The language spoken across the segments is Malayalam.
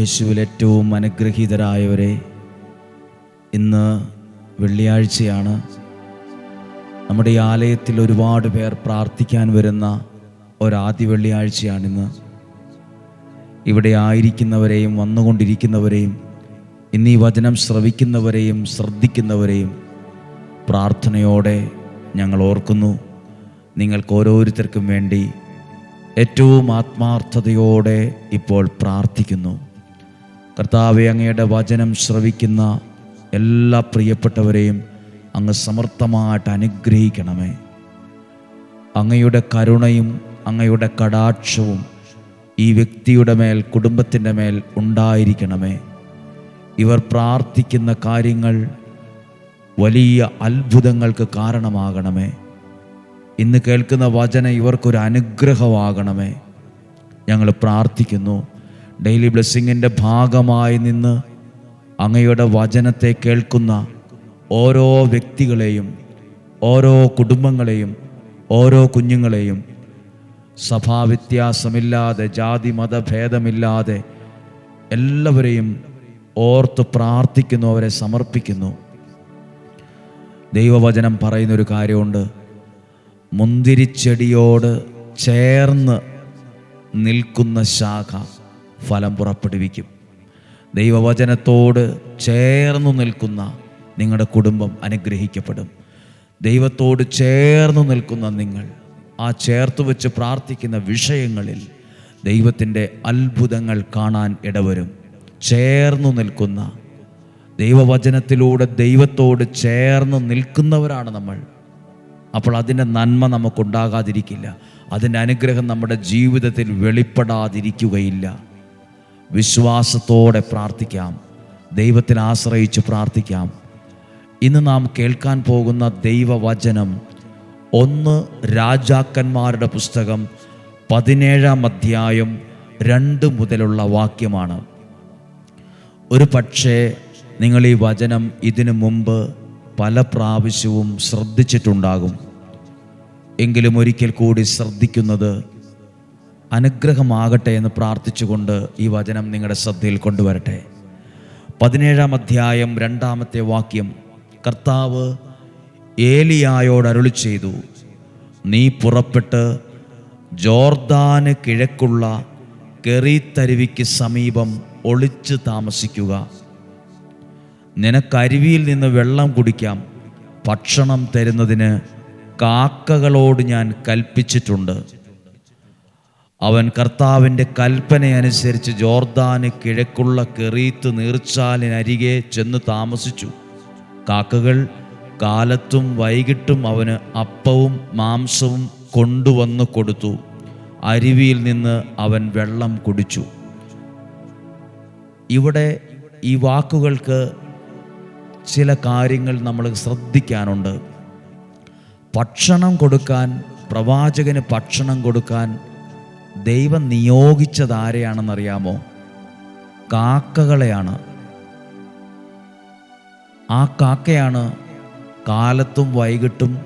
യേശുവിൽ ഏറ്റവും അനുഗ്രഹീതരായവരെ ഇന്ന് വെള്ളിയാഴ്ചയാണ് നമ്മുടെ ഈ ആലയത്തിൽ ഒരുപാട് പേർ പ്രാർത്ഥിക്കാൻ വരുന്ന ഒരാദ്യ വെള്ളിയാഴ്ചയാണിന്ന് ഇവിടെ ആയിരിക്കുന്നവരെയും വന്നുകൊണ്ടിരിക്കുന്നവരെയും ഇന്ന് വചനം ശ്രവിക്കുന്നവരെയും ശ്രദ്ധിക്കുന്നവരെയും പ്രാർത്ഥനയോടെ ഞങ്ങൾ ഓർക്കുന്നു. നിങ്ങൾക്ക് ഓരോരുത്തർക്കും വേണ്ടി ഏറ്റവും ആത്മാർത്ഥതയോടെ ഇപ്പോൾ പ്രാർത്ഥിക്കുന്നു. കർത്താവെ അങ്ങയുടെ വചനം ശ്രവിക്കുന്ന എല്ലാ പ്രിയപ്പെട്ടവരെയും അങ്ങ് സമർത്ഥമായിട്ട് അനുഗ്രഹിക്കണമേ. അങ്ങയുടെ കരുണയും അങ്ങയുടെ കടാക്ഷവും ഈ വ്യക്തിയുടെ മേൽ കുടുംബത്തിന്റെ മേൽ ഉണ്ടായിരിക്കണമേ. ഇവർ പ്രാർത്ഥിക്കുന്ന കാര്യങ്ങൾ വലിയ അത്ഭുതങ്ങൾക്ക് കാരണമാകണമേ. ഇന്ന് കേൾക്കുന്ന വചന ഇവർക്കൊരു അനുഗ്രഹമാകണമേ. ഞങ്ങൾ പ്രാർത്ഥിക്കുന്നു. ഡെയിലി ബ്ലെസ്സിങ്ങിന്റെ ഭാഗമായി നിന്ന് അങ്ങയുടെ വചനത്തെ കേൾക്കുന്ന ഓരോ വ്യക്തികളെയും ഓരോ കുടുംബങ്ങളെയും ഓരോ കുഞ്ഞുങ്ങളെയും സഭാവ്യത്യാസമില്ലാതെ ജാതി മതഭേദമില്ലാതെ എല്ലാവരെയും ഓർത്ത് പ്രാർത്ഥിക്കുന്നു അവരെ സമർപ്പിക്കുന്നു. ദൈവവചനം പറയുന്നൊരു കാര്യമുണ്ട്. മുന്തിരിച്ചെടിയോട് ചേർന്ന് നിൽക്കുന്ന ശാഖ. ഫലം പുറപ്പെടുവിക്കും. ദൈവവചനത്തോട് ചേർന്നു നിൽക്കുന്ന നിങ്ങളുടെ കുടുംബം അനുഗ്രഹിക്കപ്പെടും. ദൈവത്തോട് ചേർന്നു നിൽക്കുന്ന നിങ്ങൾ ആ ചേർത്ത് വെച്ച് പ്രാർത്ഥിക്കുന്ന വിഷയങ്ങളിൽ ദൈവത്തിന്റെ അത്ഭുതങ്ങൾ കാണാൻ ഇടവരും. ചേർന്നു നിൽക്കുന്ന ദൈവവചനത്തിലൂടെ ദൈവത്തോട് ചേർന്ന് നിൽക്കുന്നവരാണ് നമ്മൾ. അപ്പോൾ അതിന്റെ നന്മ നമുക്കുണ്ടാകാതിരിക്കില്ല. അതിന്റെ അനുഗ്രഹം നമ്മുടെ ജീവിതത്തിൽ വെളിപ്പെടാതിരിക്കുകയില്ല. വിശ്വാസത്തോടെ പ്രാർത്ഥിക്കാം. ദൈവത്തിൽ ആശ്രയിച്ച് പ്രാർത്ഥിക്കാം. ഇന്ന് നാം കേൾക്കാൻ പോകുന്ന ദൈവവചനം ഒന്ന് രാജാക്കന്മാരുടെ പുസ്തകം പതിനേഴാം അധ്യായം രണ്ട് മുതലുള്ള വാക്യമാണ്. ഒരു പക്ഷേ നിങ്ങൾ ഈ വചനം ഇതിനു മുമ്പ് പല പ്രാവശ്യവും ശ്രദ്ധിച്ചിട്ടുണ്ടാകും. എങ്കിലും ഒരിക്കൽ കൂടി ശ്രദ്ധിക്കുന്നത് അനുഗ്രഹമാകട്ടെ എന്ന് പ്രാർത്ഥിച്ചുകൊണ്ട് ഈ വചനം നിങ്ങളുടെ ശ്രദ്ധയിൽ കൊണ്ടുവരട്ടെ. പതിനേഴാം അധ്യായം രണ്ടാമത്തെ വാക്യം കർത്താവ് ഏലിയായോട് അരുളി ചെയ്തു നീ പുറപ്പെട്ട് ജോർദാന് കിഴക്കുള്ള കെറിത്തരുവിക്ക് സമീപം ഒളിച്ച് താമസിക്കുക. നിനക്കരുവിയിൽ നിന്ന് വെള്ളം കുടിക്കാം. ഭക്ഷണം തരുന്നതിന് കാക്കകളോട് ഞാൻ കൽപ്പിച്ചിട്ടുണ്ട്. അവൻ കർത്താവിന്റെ കൽപ്പനയനുസരിച്ച് ജോർദാന് കിഴക്കുള്ള കെറീത്ത് നീർച്ചാലിനരികെ ചെന്ന് താമസിച്ചു. കാക്കകൾ കാലത്തും വൈകിട്ടും അവന് അപ്പവും മാംസവും കൊണ്ടുവന്ന് കൊടുത്തു. അരുവിയിൽ നിന്ന് അവൻ വെള്ളം കുടിച്ചു. ഇവിടെ ഈ വാക്കുകൾക്ക് ചില കാര്യങ്ങൾ നമ്മൾ ശ്രദ്ധിക്കാനുണ്ട്. ഭക്ഷണം കൊടുക്കാൻ പ്രവാചകന് ഭക്ഷണം കൊടുക്കാൻ ദൈവം നിയോഗിച്ചത് ആരെയാണെന്നറിയാമോ കാക്കകളെയാണ്. ആ കാക്കയാണ് കാലത്തും വൈകിട്ടും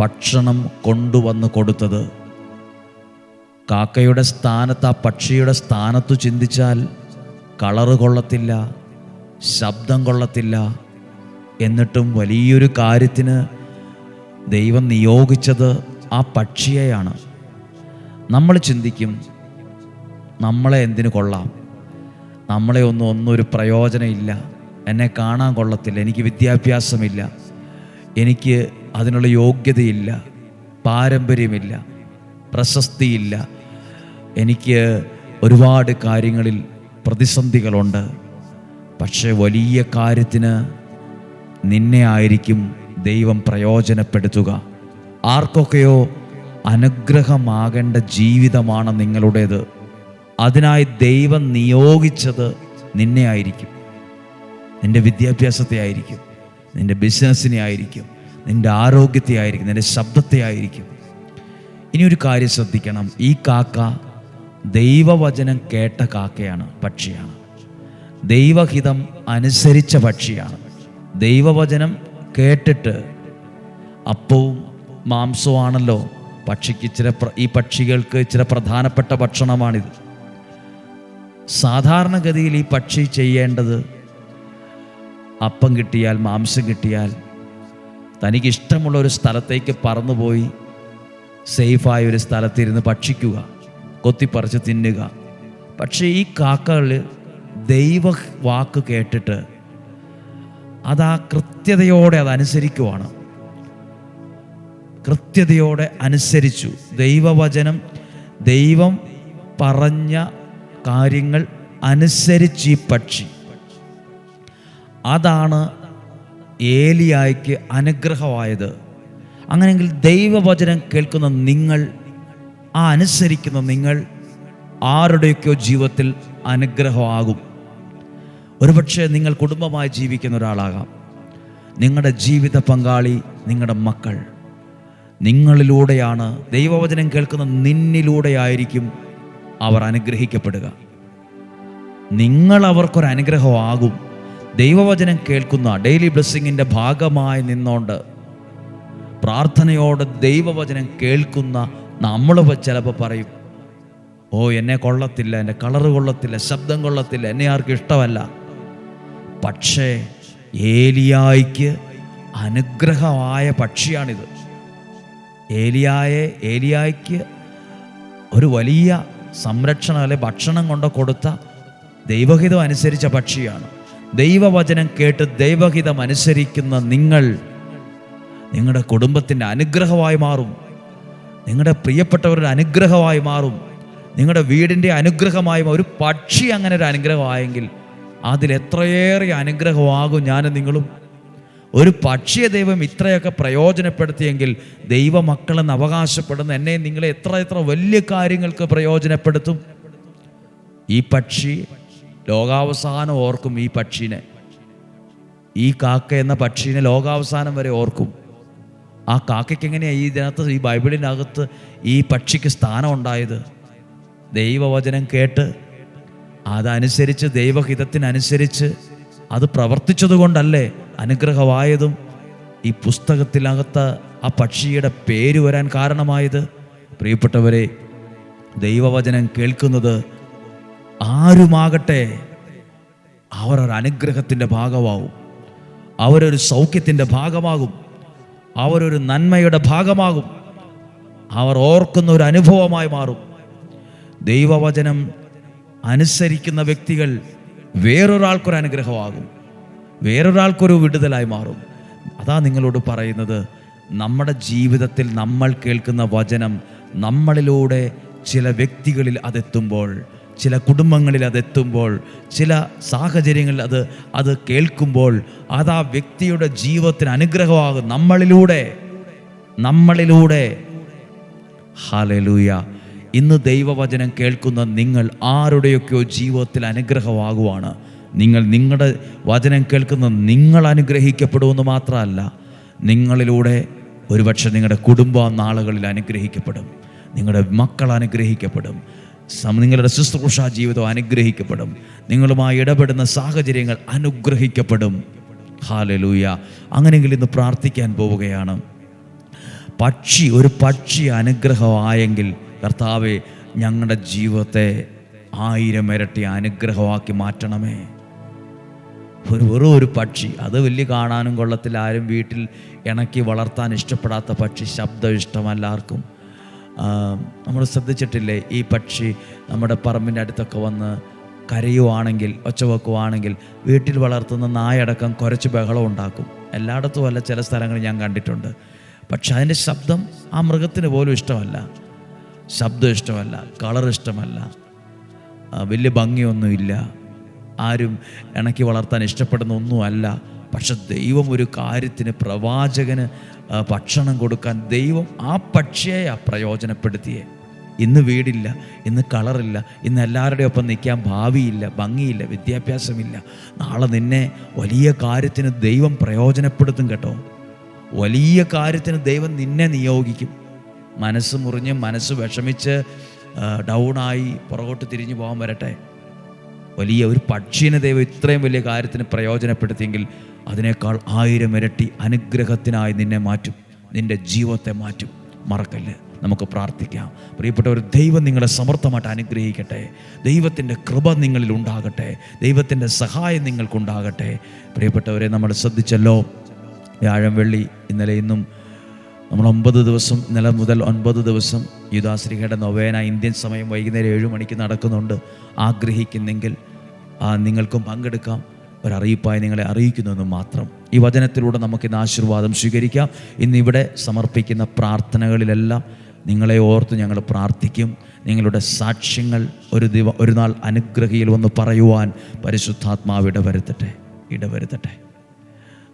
ഭക്ഷണം കൊണ്ടുവന്ന് കൊടുത്തത്. കാക്കയുടെ സ്ഥാനത്ത് ആ പക്ഷിയുടെ സ്ഥാനത്തു ചിന്തിച്ചാൽ കളറ് കൊള്ളത്തില്ല ശബ്ദം കൊള്ളത്തില്ല. എന്നിട്ടും വലിയൊരു കാര്യത്തിന് ദൈവം നിയോഗിച്ചത് ആ പക്ഷിയെയാണ്. നമ്മൾ ചിന്തിക്കും നമ്മളെ എന്തിനു കൊള്ളാം? നമ്മളെ ഒന്നും ഒന്നും ഒരു പ്രയോജനമില്ല. എന്നെ കാണാൻ കൊള്ളത്തില്ല. എനിക്ക് വിദ്യാഭ്യാസമില്ല. എനിക്ക് അതിനുള്ള യോഗ്യതയില്ല. പാരമ്പര്യമില്ല. പ്രശസ്തിയില്ല. എനിക്ക് ഒരുപാട് കാര്യങ്ങളിൽ പ്രതിസന്ധികളുണ്ട്. പക്ഷേ വലിയ കാര്യത്തിന് നിന്നെ ആയിരിക്കും ദൈവം പ്രയോജനപ്പെടുത്തുക. ആർക്കൊക്കെയോ അനുഗ്രഹമാകേണ്ട ജീവിതമാണ് നിങ്ങളുടേത്. അതിനായി ദൈവം നിയോഗിച്ചത് നിന്നെ ആയിരിക്കും. നിന്റെ വിദ്യാഭ്യാസത്തെ ആയിരിക്കും. നിന്റെ ബിസിനസ്സിനെ ആയിരിക്കും. നിന്റെ ആരോഗ്യത്തെ ആയിരിക്കും. നിന്റെ ശബ്ദത്തെ ആയിരിക്കും. ഇനി ഒരു കാര്യം ശ്രദ്ധിക്കണം. ഈ കാക്ക ദൈവവചനം കേട്ട കാക്കയാണ് പക്ഷിയാണ്. ദൈവഹിതം അനുസരിച്ച പക്ഷിയാണ്. ദൈവവചനം കേട്ടിട്ട് അപ്പവും മാംസവുമാണല്ലോ പക്ഷിക്ക് ചില ഈ പക്ഷികൾക്ക് ചില പ്രധാനപ്പെട്ട ഭക്ഷണമാണിത്. സാധാരണഗതിയിൽ ഈ പക്ഷി ചെയ്യേണ്ടത് അപ്പം കിട്ടിയാൽ മാംസം കിട്ടിയാൽ തനിക്കിഷ്ടമുള്ള ഒരു സ്ഥലത്തേക്ക് പറന്നുപോയി സേഫായ ഒരു സ്ഥലത്തിരുന്ന് ഭക്ഷിക്കുക കൊത്തിപ്പറിച്ച് തിന്നുക. പക്ഷേ ഈ കാക്കകൾ ദൈവ വാക്ക് കേട്ടിട്ട് അത് ആ കൃത്യതയോടെ അത് അനുസരിക്കുവാണ് കൃത്യതയോടെ അനുസരിച്ചു. ദൈവവചനം ദൈവം പറഞ്ഞ കാര്യങ്ങൾ അനുസരിച്ച് ഈ പക്ഷി. അതാണ് ഏലിയായ്ക്ക് അനുഗ്രഹമായത്. അങ്ങനെയെങ്കിൽ ദൈവവചനം കേൾക്കുന്ന നിങ്ങൾ ആ അനുസരിക്കുന്ന നിങ്ങൾ ആരുടെയൊക്കെയോ ജീവിതത്തിൽ അനുഗ്രഹമാകും. ഒരുപക്ഷെ നിങ്ങൾ കുടുംബമായി ജീവിക്കുന്ന ഒരാളാകാം. നിങ്ങളുടെ ജീവിത പങ്കാളി നിങ്ങളുടെ മക്കൾ. നിങ്ങളിലൂടെയാണ് ദൈവവചനം കേൾക്കുന്ന നിന്നിലൂടെയായിരിക്കും അവർ അനുഗ്രഹിക്കപ്പെടുക. നിങ്ങൾ അവർക്കൊരു അനുഗ്രഹമാകും ദൈവവചനം കേൾക്കുന്ന ഡെയിലി ബ്ലെസ്സിങ്ങിന്റെ ഭാഗമായി നിന്നോണ്ട് പ്രാർത്ഥനയോട് ദൈവവചനം കേൾക്കുന്ന നമ്മൾ ചിലപ്പോൾ പറയും ഓ എന്നെ കൊള്ളത്തില്ല എന്റെ കളറ് കൊള്ളത്തില്ല ശബ്ദം കൊള്ളത്തില്ല എന്നെ ആർക്കും ഇഷ്ടമല്ല. പക്ഷേ ഏലിയായിക്ക് അനുഗ്രഹമായ പക്ഷിയാണിത്. ഏലിയായെ ഏലിയായ്ക്ക് ഒരു വലിയ സംരക്ഷണം അല്ലെ ഭക്ഷണം കൊണ്ട് കൊടുത്ത ദൈവഹിതം അനുസരിച്ച പക്ഷിയാണ്. ദൈവവചനം കേട്ട് ദൈവഹിതം അനുസരിക്കുന്ന നിങ്ങൾ നിങ്ങളുടെ കുടുംബത്തിന്റെ അനുഗ്രഹമായി മാറും. നിങ്ങളുടെ പ്രിയപ്പെട്ടവരുടെ അനുഗ്രഹമായി മാറും. നിങ്ങളുടെ വീടിന്റെ അനുഗ്രഹമായി ഒരു പക്ഷി അങ്ങനെ ഒരു അനുഗ്രഹമായെങ്കിൽ അതിൽ എത്രയേറെ അനുഗ്രഹമാകും ഞാനും നിങ്ങളും. ഒരു പക്ഷിയെ ദൈവം ഇത്രയൊക്കെ പ്രയോജനപ്പെടുത്തിയെങ്കിൽ ദൈവമക്കളെന്ന് അവകാശപ്പെടുന്ന എന്നെ നിങ്ങളെ എത്ര എത്ര വലിയ കാര്യങ്ങൾക്ക് പ്രയോജനപ്പെടുത്തും? ഈ പക്ഷി ലോകാവസാനം ഓർക്കും ഈ പക്ഷീനെ. ഈ കാക്ക എന്ന പക്ഷീനെ ലോകാവസാനം വരെ ഓർക്കും. ആ കാക്കയ്ക്ക് എങ്ങനെയാണ് ഈ ഇതിനകത്ത് ഈ ബൈബിളിനകത്ത് ഈ പക്ഷിക്ക് സ്ഥാനം ഉണ്ടായത്? ദൈവവചനം കേട്ട് അതനുസരിച്ച് ദൈവഹിതത്തിനനുസരിച്ച് അത് പ്രവർത്തിച്ചതുകൊണ്ടല്ലേ അനുഗ്രഹമായതും ഈ പുസ്തകത്തിനകത്ത് ആ പക്ഷിയുടെ പേര് വരാൻ കാരണമായത്. പ്രിയപ്പെട്ടവരെ ദൈവവചനം കേൾക്കുന്നത് ആരുമാകട്ടെ അവർ ഒരു അനുഗ്രഹത്തിന്റെ ഭാഗമാവും. അവരൊരു സൗഖ്യത്തിന്റെ ഭാഗമാകും. അവരൊരു നന്മയുടെ ഭാഗമാകും. അവർ ഓർക്കുന്ന ഒരു അനുഭവമായി മാറും. ദൈവവചനം അനുസരിക്കുന്ന വ്യക്തികൾ വേറൊരാൾക്കൊരു അനുഗ്രഹമാകും. വേറൊരാൾക്കൊരു വിടുതലായി മാറും. അതാ നിങ്ങളോട് പറയുന്നത് നമ്മുടെ ജീവിതത്തിൽ നമ്മൾ കേൾക്കുന്ന വചനം നമ്മളിലൂടെ ചില വ്യക്തികളിൽ അതെത്തുമ്പോൾ ചില കുടുംബങ്ങളിൽ അതെത്തുമ്പോൾ ചില സാഹചര്യങ്ങളിൽ അത് അത് കേൾക്കുമ്പോൾ അത് ആ വ്യക്തിയുടെ ജീവിതത്തിന് അനുഗ്രഹമാകും നമ്മളിലൂടെ. നമ്മളിലൂടെ. ഹാലലൂയ ഇന്ന് ദൈവവചനം കേൾക്കുന്ന നിങ്ങൾ ആരുടെയൊക്കെയോ ജീവിതത്തിൽ അനുഗ്രഹമാകുവാണ്. നിങ്ങൾ നിങ്ങളുടെ വചനം കേൾക്കുന്ന നിങ്ങൾ അനുഗ്രഹിക്കപ്പെടുമെന്ന് മാത്രമല്ല നിങ്ങളിലൂടെ ഒരുപക്ഷെ നിങ്ങളുടെ കുടുംബം നാളുകളിൽ അനുഗ്രഹിക്കപ്പെടും നിങ്ങളുടെ മക്കൾ അനുഗ്രഹിക്കപ്പെടും നിങ്ങളുടെ ശുശ്രൂഷാ ജീവിതം അനുഗ്രഹിക്കപ്പെടും നിങ്ങളുമായി ഇടപെടുന്ന സാഹചര്യങ്ങൾ അനുഗ്രഹിക്കപ്പെടും. ഹാലലൂയ. അങ്ങനെയെങ്കിൽ ഇന്ന് പ്രാർത്ഥിക്കാൻ പോവുകയാണ്. പക്ഷി ഒരു പക്ഷി അനുഗ്രഹമായെങ്കിൽ കർത്താവെ ഞങ്ങളുടെ ജീവിതത്തെ ആയിരം ഇരട്ടി അനുഗ്രഹമാക്കി മാറ്റണമേ. ഒരു വെറും ഒരു പക്ഷി. അത് വലിയ കാണാനും കൊള്ളത്തിൽ ആരും വീട്ടിൽ ഇണക്കി വളർത്താൻ ഇഷ്ടപ്പെടാത്ത പക്ഷി. ശബ്ദം ഇഷ്ടമല്ല ആർക്കും നമ്മൾ ശ്രദ്ധിച്ചിട്ടില്ലേ ഈ പക്ഷി നമ്മുടെ പറമ്പിന്റെ അടുത്തൊക്കെ വന്ന് കരയുവാണെങ്കിൽ ഒച്ച വെക്കുവാണെങ്കിൽ വീട്ടിൽ വളർത്തുന്ന നായടക്കം കുറച്ച് ബഹളം ഉണ്ടാക്കും. എല്ലായിടത്തും അല്ല ചില സ്ഥലങ്ങളിൽ ഞാൻ കണ്ടിട്ടുണ്ട്. പക്ഷെ അതിന്റെ ശബ്ദം ആ മൃഗത്തിന് പോലും ഇഷ്ടമല്ല. ശബ്ദം ഇഷ്ടമല്ല കളർ ഇഷ്ടമല്ല. വലിയ ഭംഗിയൊന്നുമില്ല. ആരും ഇണക്കി വളർത്താൻ ഇഷ്ടപ്പെടുന്ന ഒന്നുമല്ല. പക്ഷെ ദൈവം ഒരു കാര്യത്തിന് പ്രവാചകന് ഭക്ഷണം കൊടുക്കാൻ ദൈവം ആ പക്ഷിയെ പ്രയോജനപ്പെടുത്തിയേ. ഇന്ന് വീടില്ല ഇന്ന് കളറില്ല ഇന്ന് എല്ലാവരുടെയും ഒപ്പം നിൽക്കാൻ ഭാവിയില്ല ഭംഗിയില്ല വിദ്യാഭ്യാസമില്ല. നാളെ നിന്നെ വലിയ കാര്യത്തിന് ദൈവം പ്രയോജനപ്പെടുത്തും കേട്ടോ. വലിയ കാര്യത്തിന് ദൈവം നിന്നെ നിയോഗിക്കും. മനസ്സ് മുറിഞ്ഞ് മനസ്സ് വിഷമിച്ച് ഡൗണായി പുറകോട്ട് തിരിഞ്ഞു പോകാൻ വരട്ടെ. വലിയ ഒരു പക്ഷീനെ ദൈവം ഇത്രയും വലിയ കാര്യത്തിന് പ്രയോജനപ്പെടുത്തിയെങ്കിൽ അതിനേക്കാൾ ആയിരം ഇരട്ടി അനുഗ്രഹത്തിനായി നിന്നെ മാറ്റും. നിന്റെ ജീവത്തെ മാറ്റും. മറക്കല്ല്. നമുക്ക് പ്രാർത്ഥിക്കാം. പ്രിയപ്പെട്ട ഒരു ദൈവം നിങ്ങളെ സമർത്ഥമായിട്ട് അനുഗ്രഹിക്കട്ടെ. ദൈവത്തിന്റെ കൃപ നിങ്ങളിൽ ഉണ്ടാകട്ടെ. ദൈവത്തിന്റെ സഹായം നിങ്ങൾക്കുണ്ടാകട്ടെ. പ്രിയപ്പെട്ടവരെ നമ്മൾ ശ്രദ്ധിച്ചല്ലോ വ്യാഴം വെള്ളി ഇന്നലെ ഇന്നും നമ്മൾ ഒമ്പത് ദിവസം ഇന്നലെ മുതൽ ഒൻപത് ദിവസം യുദാശ്രീഹയുടെ നൊവേന ഇന്ത്യൻ സമയം വൈകുന്നേരം ഏഴ് മണിക്ക് നടക്കുന്നുണ്ട്. ആഗ്രഹിക്കുന്നെങ്കിൽ നിങ്ങൾക്കും പങ്കെടുക്കാം. ഒരറിയിപ്പായി നിങ്ങളെ അറിയിക്കുന്നുവെന്ന് മാത്രം. ഈ വചനത്തിലൂടെ നമുക്ക് ഇന്ന് ആശീർവാദം സ്വീകരിക്കാം. ഇന്നിവിടെ സമർപ്പിക്കുന്ന പ്രാർത്ഥനകളിലെല്ലാം നിങ്ങളെ ഓർത്ത് ഞങ്ങൾ പ്രാർത്ഥിക്കും. നിങ്ങളുടെ സാക്ഷ്യങ്ങൾ ഒരു ദിവ ഒരു നാൾ അനുഗ്രഹിയിൽ വന്ന് പറയുവാൻ പരിശുദ്ധാത്മാവ് ഇടവരുത്തട്ടെ ഇടവരുത്തട്ടെ.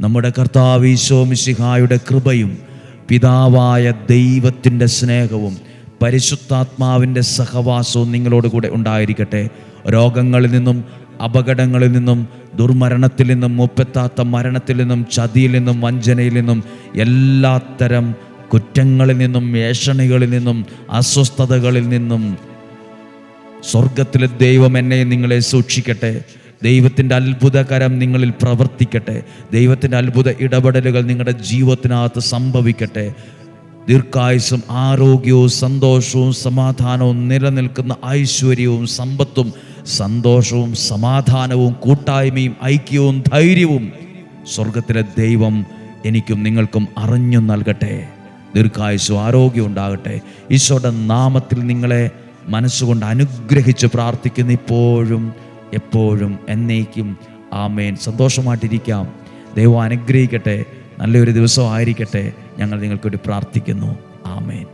നമ്മുടെ കർത്താവ് ഈശോ മിശിഹായുടെ കൃപയും പിതാവായ ദൈവത്തിന്റെ സ്നേഹവും പരിശുദ്ധാത്മാവിന്റെ സഹവാസവും നിങ്ങളോട് കൂടെ ഉണ്ടായിരിക്കട്ടെ. രോഗങ്ങളിൽ നിന്നും അപകടങ്ങളിൽ നിന്നും ദുർമരണത്തിൽ നിന്നും മുപ്പെത്താത്ത മരണത്തിൽ നിന്നും ചതിയിൽ നിന്നും വഞ്ചനയിൽ നിന്നും എല്ലാത്തരം കുറ്റങ്ങളിൽ നിന്നും ഏഷണികളിൽ നിന്നും അസ്വസ്ഥതകളിൽ നിന്നും സ്വർഗത്തിലെ ദൈവം എന്നെ നിങ്ങളെ സൂക്ഷിക്കട്ടെ. ദൈവത്തിന്റെ അത്ഭുതകരം നിങ്ങളിൽ പ്രവർത്തിക്കട്ടെ. ദൈവത്തിന്റെ അത്ഭുത ഇടപെടലുകൾ നിങ്ങളുടെ ജീവിതത്തിനകത്ത് സംഭവിക്കട്ടെ. ദീർഘായുസും ആരോഗ്യവും സന്തോഷവും സമാധാനവും നിലനിൽക്കുന്ന ഐശ്വര്യവും സമ്പത്തും സന്തോഷവും സമാധാനവും കൂട്ടായ്മയും ഐക്യവും ധൈര്യവും സ്വർഗത്തിലെ ദൈവം എനിക്കും നിങ്ങൾക്കും അറിഞ്ഞു നൽകട്ടെ. ദീർഘായുസും ആരോഗ്യം ഉണ്ടാകട്ടെ. ഈശോയുടെ നാമത്തിൽ നിങ്ങളെ മനസ്സുകൊണ്ട് അനുഗ്രഹിച്ച് പ്രാർത്ഥിക്കുന്ന ഇപ്പോഴും. എപ്പോഴും എന്നേക്കും ആമേൻ. സന്തോഷമായിട്ടിരിക്കാം. ദൈവം അനുഗ്രഹിക്കട്ടെ. നല്ലൊരു ദിവസമായിരിക്കട്ടെ ഞങ്ങൾ നിങ്ങൾക്ക് വേണ്ടി പ്രാർത്ഥിക്കുന്നു. ആമേൻ.